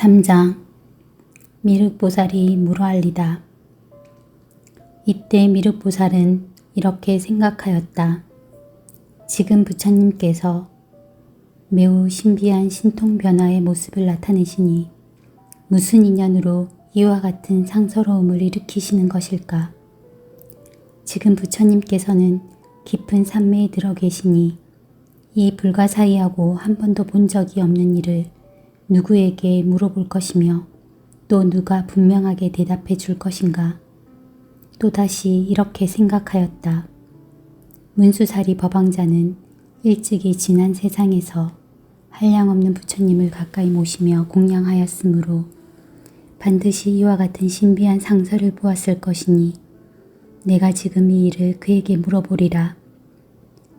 3장 미륵보살이 물어알리다. 이때 미륵보살은 이렇게 생각하였다. 지금 부처님께서 매우 신비한 신통 변화의 모습을 나타내시니 무슨 인연으로 이와 같은 상서로움을 일으키시는 것일까? 지금 부처님께서는 깊은 산매에 들어 계시니 이 불가사의하고 한 번도 본 적이 없는 일을 누구에게 물어볼 것이며 또 누가 분명하게 대답해 줄 것인가. 또다시 이렇게 생각하였다. 문수사리 법왕자는 일찍이 지난 세상에서 한량없는 부처님을 가까이 모시며 공양하였으므로 반드시 이와 같은 신비한 상서를 보았을 것이니 내가 지금 이 일을 그에게 물어보리라.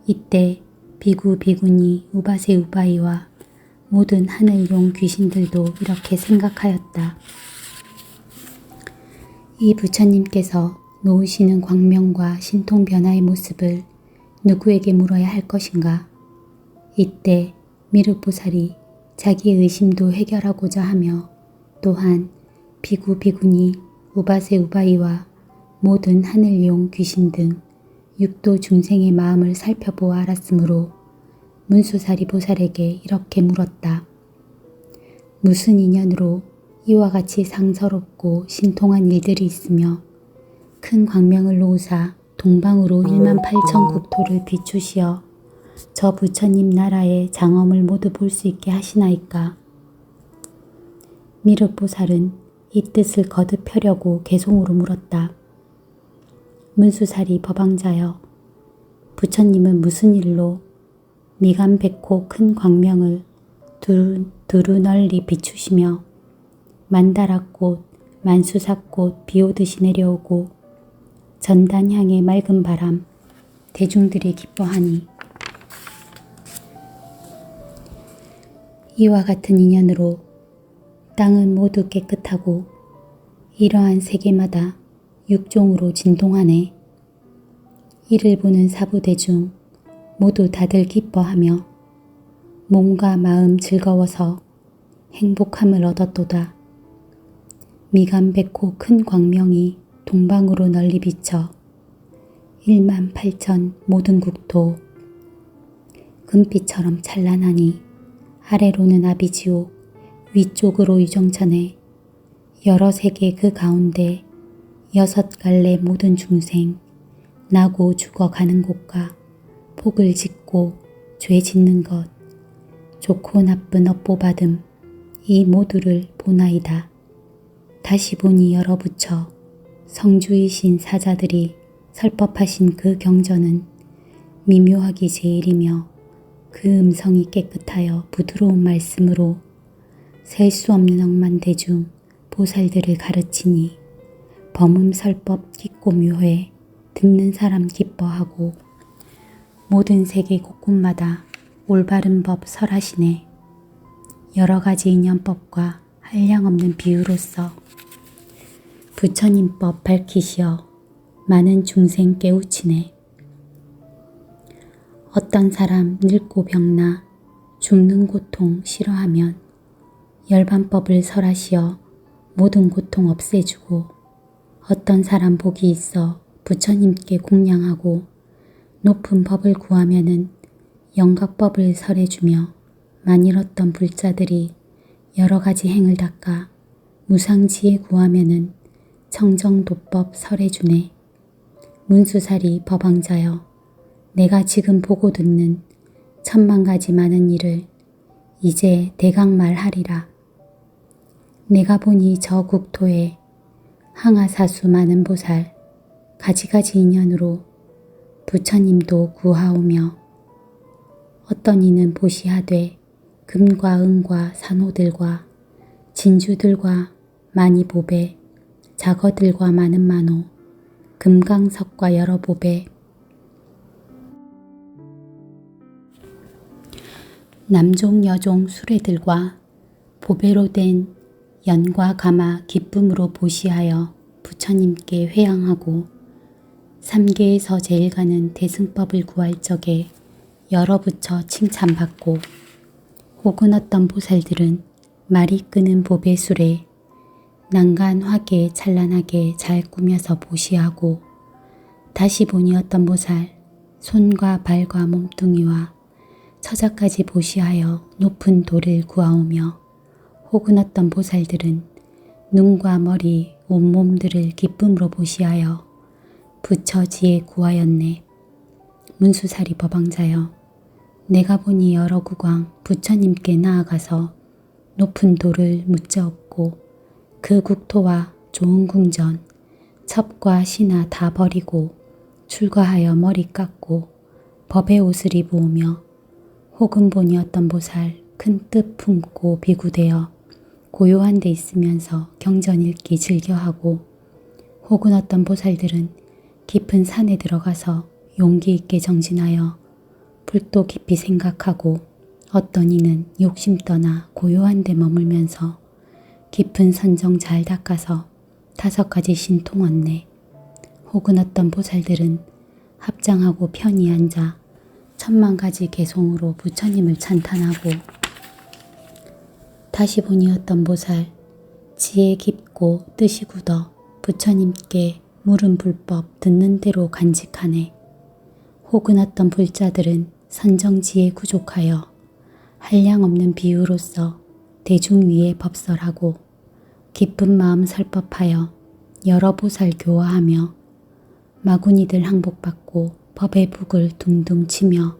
이때 비구 비구니 우바세 우바이와 모든 하늘 용 귀신들도 이렇게 생각하였다. 이 부처님께서 놓으시는 광명과 신통 변화의 모습을 누구에게 물어야 할 것인가? 이때 미륵보살이 자기의 의심도 해결하고자 하며 또한 비구 비구니 우바세 우바이와 모든 하늘용 귀신 등 육도 중생의 마음을 살펴보아 알았으므로 문수사리 보살에게 이렇게 물었다. 무슨 인연으로 이와 같이 상서롭고 신통한 일들이 있으며 큰 광명을 놓으사 동방으로 1만 8천 국토를 비추시어 저 부처님 나라의 장엄을 모두 볼 수 있게 하시나이까. 미륵보살은 이 뜻을 거듭 펴려고 개송으로 물었다. 문수사리 법왕자여, 부처님은 무슨 일로 미간 백호 큰 광명을 두루, 두루 널리 비추시며 만다라꽃, 만수사꽃 비오듯이 내려오고 전단향의 맑은 바람, 대중들이 기뻐하니 이와 같은 인연으로 땅은 모두 깨끗하고 이러한 세계마다 육종으로 진동하네. 이를 보는 사부대중 모두 다들 기뻐하며 몸과 마음 즐거워서 행복함을 얻었도다. 미간백호 큰 광명이 동방으로 널리 비쳐 1만 8천 모든 국토 금빛처럼 찬란하니 아래로는 아비지옥 위쪽으로 유정천에 여러 세계 그 가운데 여섯 갈래 모든 중생 나고 죽어가는 곳과 복을 짓고 죄 짓는 것, 좋고 나쁜 업보받음 이 모두를 보나이다. 다시 보니 열어붙여 성주이신 사자들이 설법하신 그 경전은 미묘하기 제일이며 그 음성이 깨끗하여 부드러운 말씀으로 셀 수 없는 억만 대중 보살들을 가르치니 범음 설법 깊고 묘해 듣는 사람 기뻐하고 모든 세계 곳곳마다 올바른 법 설하시네. 여러 가지 인연법과 한량없는 비유로서 부처님법 밝히시어 많은 중생 깨우치네. 어떤 사람 늙고 병나 죽는 고통 싫어하면 열반법을 설하시어 모든 고통 없애주고 어떤 사람 복이 있어 부처님께 공양하고 높은 법을 구하면은 영각법을 설해주며 만일었던 불자들이 여러 가지 행을 닦아 무상지에 구하면은 청정도법 설해주네. 문수살이 법왕자여 내가 지금 보고 듣는 천만 가지 많은 일을 이제 대강 말하리라. 내가 보니 저 국토에 항아사수 많은 보살 가지가지 인연으로 부처님도 구하오며 어떤 이는 보시하되 금과 은과 산호들과 진주들과 많이 보배 작어들과 많은 만호 금강석과 여러 보배. 남종 여종 수레들과 보배로 된 연과 가마 기쁨으로 보시하여 부처님께 회양하고 삼계에서 제일 가는 대승법을 구할 적에 여러 부처 칭찬받고 혹은 어떤 보살들은 말이 끄는 보배술에 난간화게 찬란하게 잘 꾸며서 보시하고 다시 보니 어떤 보살 손과 발과 몸뚱이와 처자까지 보시하여 높은 돌을 구하오며 혹은 어떤 보살들은 눈과 머리 온몸들을 기쁨으로 보시하여 부처지에 구하였네. 문수사리 법왕자여 내가 보니 여러 국왕 부처님께 나아가서 높은 묻자 업고 그 국토와 좋은 궁전 첩과 신하 다 버리고 출가하여 머리 깎고 법의 옷을 입으며 혹은 어떤 보살 큰 뜻 품고 비구되어 고요한 데 있으면서 경전 읽기 즐겨하고 혹은 어떤 보살들은 깊은 산에 들어가서 용기 있게 정진하여 불도 깊이 생각하고 어떤 이는 욕심 떠나 고요한 데 머물면서 깊은 선정 잘 닦아서 다섯 가지 신통 얻네. 혹은 어떤 보살들은 합장하고 편히 앉아 천만 가지 개송으로 부처님을 찬탄하고 다시 보니 어떤 보살 지혜 깊고 뜻이 굳어 부처님께 물은 불법 듣는 대로 간직하네. 어떤 불자들은 선정지에 구족하여 한량 없는 비유로서 대중 위에 법설하고 기쁜 마음 설법하여 여러 보살 교화하며 마구니들 항복받고 법의 북을 둥둥 치며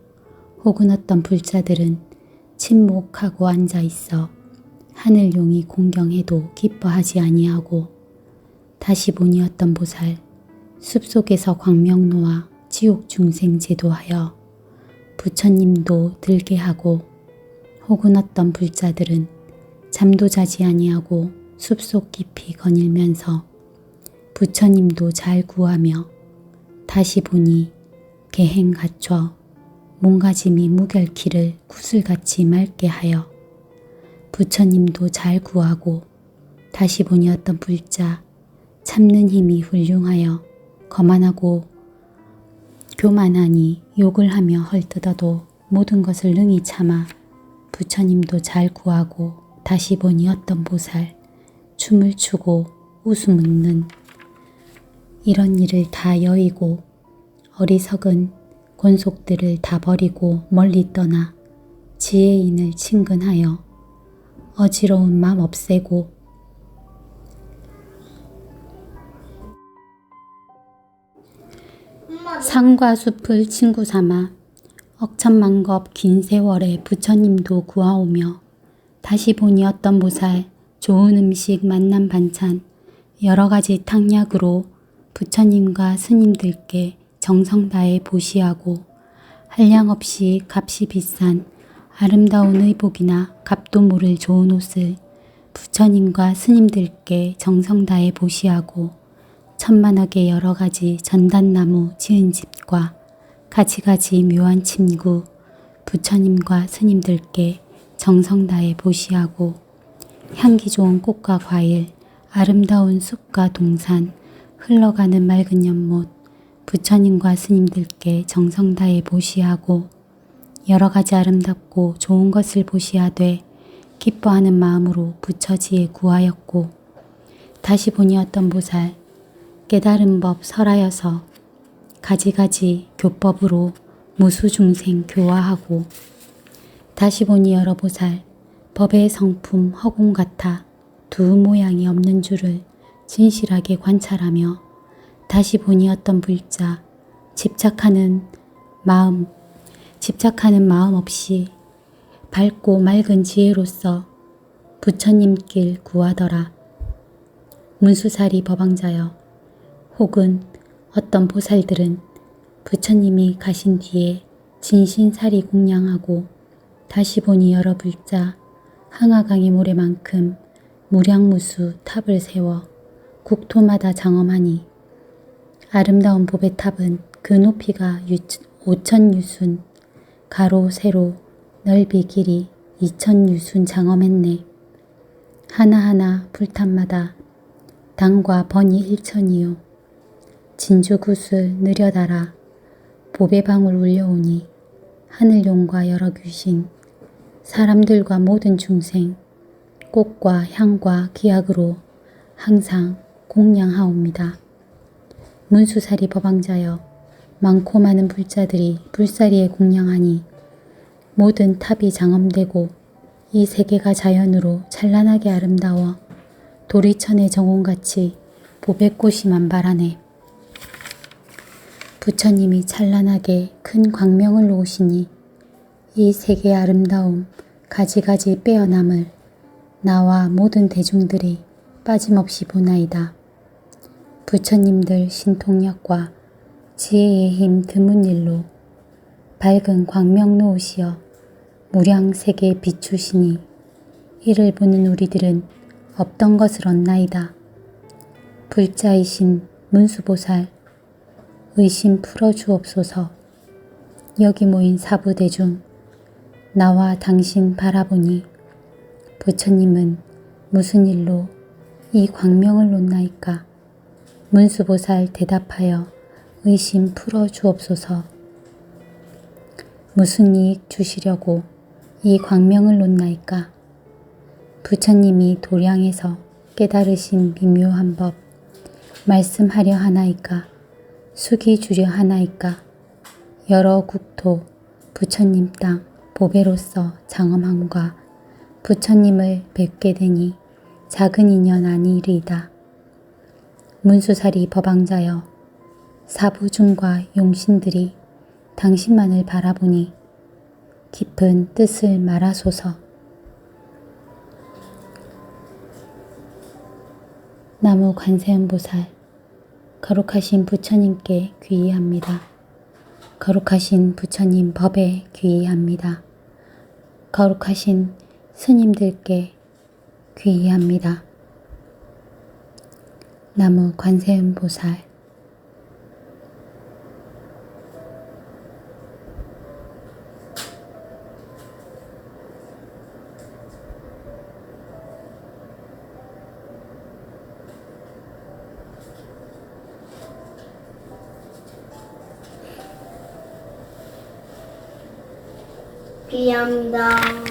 어떤 불자들은 침묵하고 앉아 있어 하늘용이 공경해도 기뻐하지 아니하고 다시 보니 어떤 보살 숲속에서 광명로와 지옥 중생 제도하여 부처님도 들게 하고 혹은 어떤 불자들은 잠도 자지 아니하고 숲속 깊이 거닐면서 부처님도 잘 구하며 다시 보니 개행 갖춰 몸가짐이 무결키를 구슬같이 맑게 하여 부처님도 잘 구하고 다시 보니 어떤 불자 참는 힘이 훌륭하여 거만하고 교만하니 욕을 하며 헐뜯어도 모든 것을 능히 참아 부처님도 잘 구하고 다시 보니 어떤 보살 춤을 추고 웃음 웃는 이런 일을 다 여의고 어리석은 권속들을 다 버리고 멀리 떠나 지혜인을 친근하여 어지러운 맘 없애고 산과 숲을 친구 삼아 억천만 겁 긴 세월에 부처님도 구하오며 다시 보니 어떤 보살 좋은 음식 만난 반찬 여러 가지 탕약으로 부처님과 스님들께 정성 다해 보시하고 한량 없이 값이 비싼 아름다운 의복이나 값도 모를 좋은 옷을 부처님과 스님들께 정성 다해 보시하고 천만억의 여러 가지 전단나무 지은 집과 가지가지 묘한 침구 부처님과 스님들께 정성 다해 보시하고 향기 좋은 꽃과 과일 아름다운 숲과 동산 흘러가는 맑은 연못 부처님과 스님들께 정성 다해 보시하고 여러 가지 아름답고 좋은 것을 보시하되 기뻐하는 마음으로 부처지에 구하였고 다시 보니 어떤 보살 깨달은 법 설하여서 가지가지 교법으로 무수중생 교화하고 다시 보니 여러 보살 법의 성품 허공 같아 두 모양이 없는 줄을 진실하게 관찰하며 다시 보니 어떤 불자 집착하는 마음 집착하는 마음 없이 밝고 맑은 지혜로서 부처님 길 구하더라. 문수사리 법왕자여 혹은 어떤 보살들은 부처님이 가신 뒤에 진신사리 공양하고 다시 보니 여러 불자 항아강의 모래만큼 무량무수 탑을 세워 국토마다 장엄하니 아름다운 보배 탑은 그 높이가 오천 유순 가로 세로 넓이 길이 이천 유순 장엄했네. 하나하나 불탑마다 당과 번이 일천이요. 진주구슬 느려달아 보배방울 울려오니 하늘용과 여러 귀신 사람들과 모든 중생 꽃과 향과 기약으로 항상 공양하옵니다. 문수살이 법왕자여 많고 많은 불자들이 불사리에 공양하니 모든 탑이 장엄되고 이 세계가 자연으로 찬란하게 아름다워 도리천의 정원같이 보배꽃이 만발하네. 부처님이 찬란하게 큰 광명을 놓으시니 이 세계의 아름다움 가지가지 빼어남을 나와 모든 대중들이 빠짐없이 보나이다. 부처님들 신통력과 지혜의 힘 드문 일로 밝은 광명 놓으시어 무량 세계에 비추시니 이를 보는 우리들은 없던 것을 얻나이다. 불자이신 문수보살 의심 풀어주옵소서. 여기 모인 사부대중 나와 당신 바라보니 부처님은 무슨 일로 이 광명을 놓나이까 문수보살 대답하여 의심 풀어주옵소서. 무슨 이익 주시려고 이 광명을 놓나이까? 부처님이 도량에서 깨달으신 미묘한 법 말씀하려 하나이까 숙이 주려 하나이까 여러 국토 부처님 땅 보배로서 장엄함과 부처님을 뵙게 되니 작은 인연 아니리이다. 문수살이 법왕자여 사부중과 용신들이 당신만을 바라보니 깊은 뜻을 말하소서. 나무 관세음보살 거룩하신 부처님께 귀의합니다. 거룩하신 부처님 법에 귀의합니다. 거룩하신 스님들께 귀의합니다. 나무 관세음보살 귀합니다.